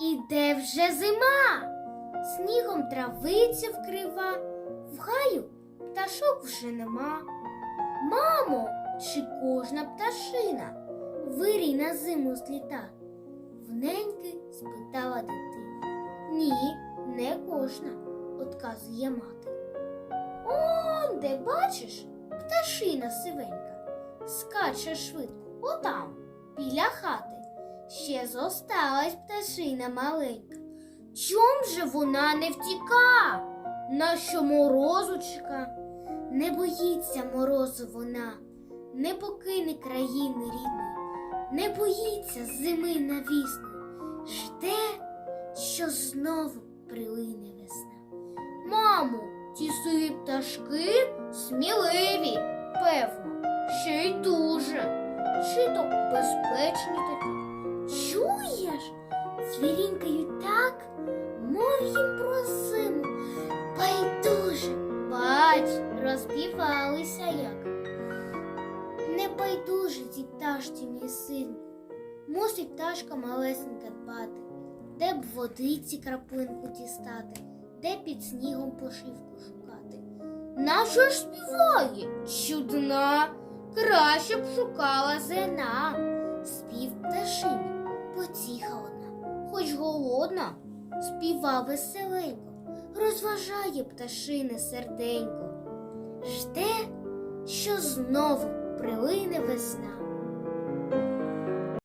Іде вже зима, снігом травиця вкрива, в гаю пташок вже нема. Мамо, чи кожна пташина вирій на зиму зліта? Вненьки спитала дитина. Ні, не кожна, отказує мати. Он де бачиш, пташина сивенька, скаче швидко, отам, біля хати. Ще зосталась пташина маленька. Чом же вона не втіка? Нащо морозу чека? Не боїться морозу вона, не покине країни рідної, не боїться зими навісної, жде, що знову прилине весна. Мамо, ті сиві пташки сміливі, певно, ще й дуже. Чи то безпечні? Звірінькають так, мов їм про. Байдуже, бач, розпівалися як. Не байдуже ці пташці, мій син. Мусить пташка малесенька дбати, де б водиці краплинку дістати, де під снігом пошивку шукати. Нащо ж співає? Чудна, краще б шукала зена. Хоч голодна, співа веселенько, розважає пташине серденько. Жде, що знову прилине весна.